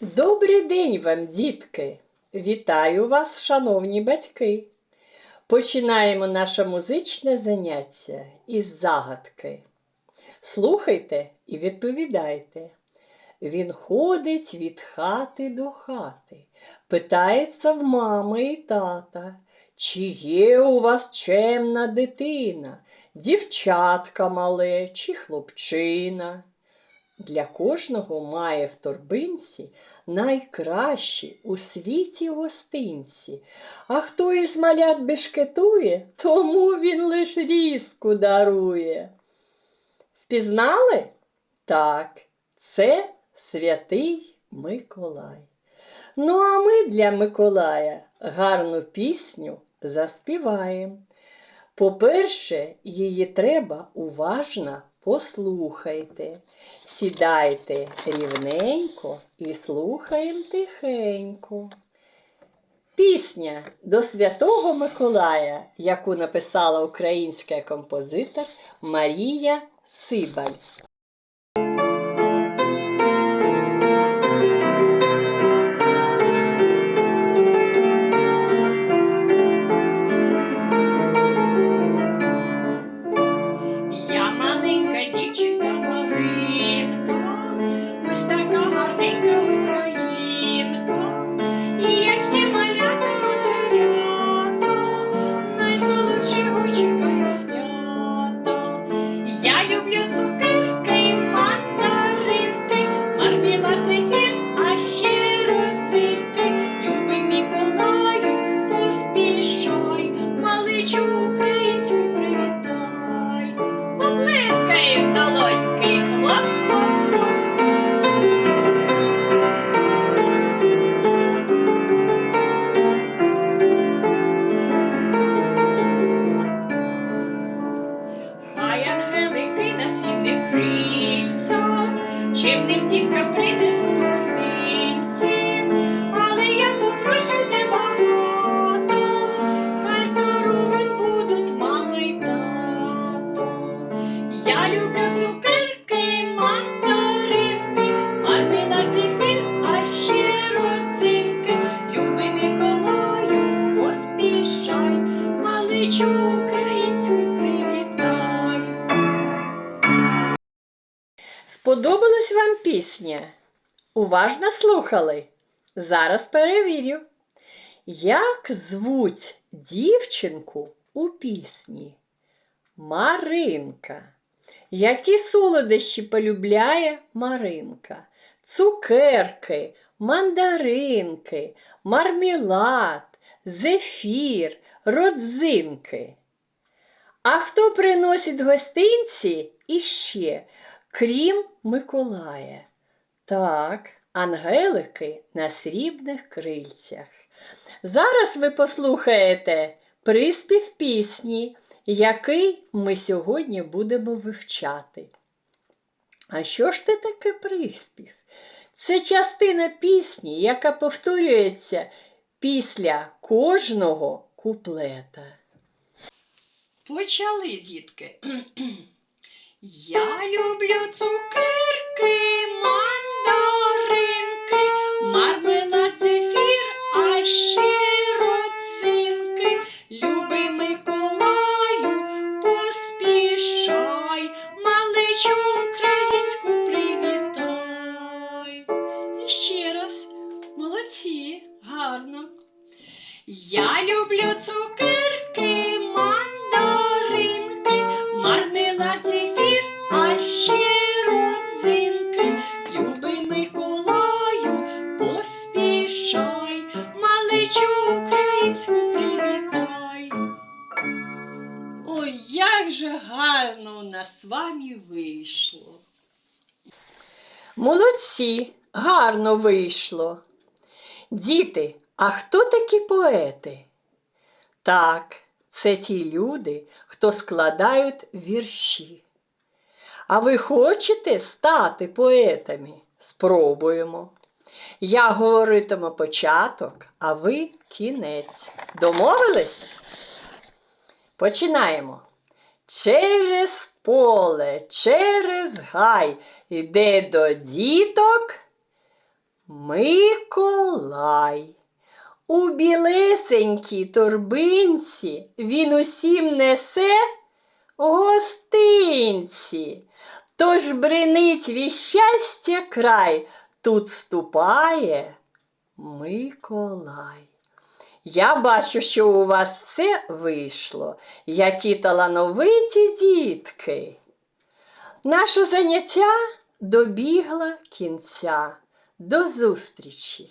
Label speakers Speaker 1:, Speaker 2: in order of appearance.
Speaker 1: Добрий день вам, дітки! Вітаю вас, шановні батьки! Починаємо наше музичне заняття із загадки. Слухайте і відповідайте. Він ходить від хати до хати, питається в мами і тата, чи є у вас чемна дитина, дівчатка мале чи хлопчина. Для кожного має в торбинці найкращі у світі гостинці. А хто із малят бешкетує, тому він лиш різку дарує. Впізнали? Так, це святий Миколай. Ну, а ми для Миколая гарну пісню заспіваємо. По-перше, її треба уважно послухайте. Сідайте рівненько і слухаємо тихенько. Пісня до Святого Миколая, яку написала українська композитор Марія Сибаль. Сподобалась вам пісня? Уважно слухали? Зараз перевірю. Як звуть дівчинку у пісні? Маринка. Які солодощі полюбляє Маринка? Цукерки, мандаринки, мармелад, зефір, родзинки. А хто приносить гостинці іще, крім Миколая? Так, ангелики на срібних крильцях. Зараз ви послухаєте приспів пісні, який ми сьогодні будемо вивчати. А що ж це таке приспів? Це частина пісні, яка повторюється після кожного куплета. Почали, дітки.
Speaker 2: Я люблю цукерки, мандаринки, мармелад, ще раз, молодці, гарно. Я люблю цукерки, мандаринки, мармелад, зефір, а ще родзинки. Любий Миколаю, поспішай, маличу українську привітай.
Speaker 1: Ой, як же гарно у нас з вами вийшло. Молодці, гарно вийшло. Діти, а хто такі поети? Так, це ті люди, хто складають вірші. А ви хочете стати поетами? Спробуємо. Я говоритиму початок, а ви кінець. Домовились? Починаємо. Через поле, через гай іде до діток
Speaker 2: Миколай. У білесенькій торбинці він усім несе гостинці. Тож бренить від щастя край, тут ступає Миколай. Я бачу, що у вас все вийшло, які талановиті дітки. Наше заняття добігла кінця. До зустрічі!